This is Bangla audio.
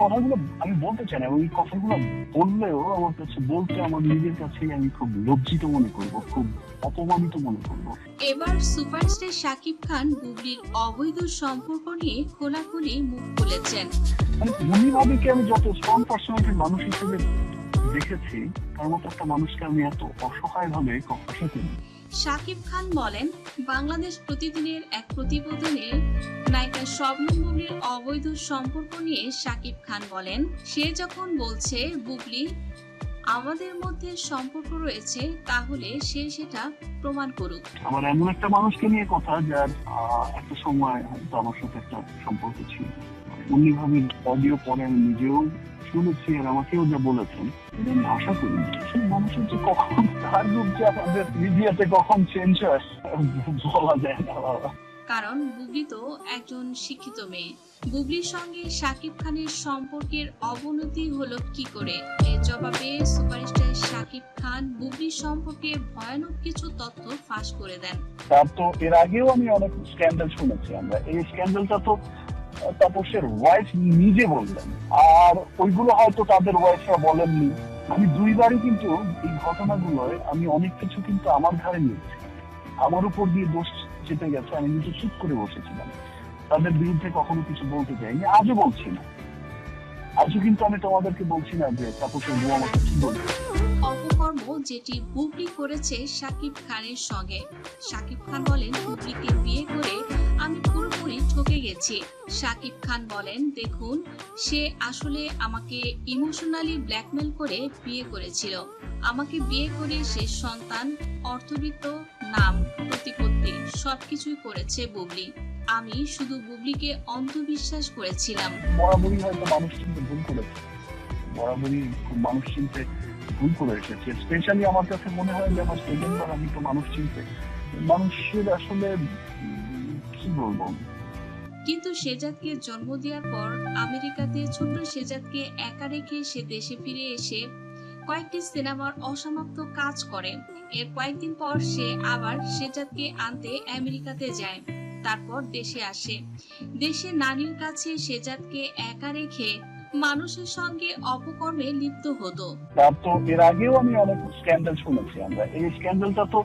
কথাগুলো আমি বলতে চাই না ওই কথাগুলো বললেও আমার কাছে বলতে আমার নিজের কাছে আমি খুব লজ্জিত মনে করব খুব অপমানিত মনে করব। এবার সুপারস্টার শাকিব খান বুবলির অবৈধ সম্পর্ক নিয়ে খোলাখুলি মুখ খুলেছেন। মানে মনি ভাবিকে আমি যত স্ট্রং পার্সোনালিটির মানুষ হিসেবে দেখেছি তার মতো একটা মানুষকে আমি এত অসহায় ভাবে কখনো দেখিনি শাকিব খান বলেন বাংলাদেশ প্রতিদিনের এক প্রতিবেদনে নায়িকা শবনম বুবলির অবৈধ সম্পর্ক নিয়ে শাকিব খান বলেন সে যখন বলছে বুবলি আমাদের মধ্যে সম্পর্ক রয়েছে তাহলে সে সেটা প্রমাণ করুক। আমার এমন একটা মানুষকে নিয়ে কথা যার একটা সময় হয়তো আমার সাথে একটা সম্পর্ক ছিল। উনি ভাবে অডিও আমি নিজেও শুনেছি আর আমাকেও যা বলেছেন এটা আমি আশা করি সেই মানুষের যে কখন তার রূপ যে আমাদের মিডিয়াতে কখন চেঞ্জ হয় বলা যায় না বাবা। কারণ বুবলি তো একজন শিক্ষিত মেয়ে। বুবলির সঙ্গে শাকিব খানের সম্পর্কের অবনতি হলো কি করে? এর জবাবে সুপারস্টার শাকিব খান বুবলির সম্পর্কে ভয়ানক কিছু তথ্য ফাঁস করে দেন। তার তো এর আগেও আমি অনেক স্ক্যান্ডাল শুনেছি আমরা। এই স্ক্যান্ডালটা তো ওয়াইফ নিজে বললেন। আর ওইগুলো হয়তো তাদের ওয়াইফরা বলেননি। আমি দুইবারই কিন্তু এই ঘটনাগুলোয় আমি অনেক কিছু কিন্তু আমার ঘাড়ে নিয়েছি। আমার উপর দিয়ে দোষ চেপে গেছে, আমি কিন্তু চুপ করে বসেছিলাম। তাদের বিরুদ্ধে কখনো কিছু বলতে চাইনি আজও বলছি না। আজও কিন্তু আমি তোমাদেরকে বলছি না যে তাপসের বউ আমাকে কি বলবে। অপকর্ম যেটি বুবলি করেছে শাকিব খানের সঙ্গে। শাকিব খান বলেন, বুবলিকে গেছি শাকিব খান বলেন, দেখুন, সে আসলে আমাকে ইমোশনালি ব্ল্যাকমেল করে বিয়ে করেছিল। আমাকে বিয়ে করে সে সন্তান, অর্থবিত্ত, নাম, প্রতিপত্তি, সবকিছুই করেছে বুবলি। আমি শুধু বুবলিকে অন্ধবিশ্বাস করেছিলাম। বরাবরই হয়তো মানুষ চিনতে ভুল করেছে। বরাবরই মানুষ চিনতে ভুল করে এসেছে। স্পেশালি আমার কাছে মনে হয় যে আমার সেকেন্ডবার আমি তো মানুষ চিনতে। মানুষের আসলে কি বলব? কিন্তু শেজাদকে জন্ম দেওয়ার পর আমেরিকাতে ছোট্ট শেজাদকে একা রেখে সে দেশে ফিরে এসে কয়েকটি সিনেমার অসমাপ্ত কাজ করে। এর কয়েকদিন পর সে আবার শেজাদকে আনতে আমেরিকাতে যায়, তারপর দেশে আসে। দেশে নানির কাছে শেজাদকে একা রেখে মানুষের সঙ্গে অপকর্মে লিপ্ত হতো। তার তো এর আগেও আমি অনেক স্ক্যান্ডাল শুনেছি আমরা। এই স্ক্যান্ডালটা তো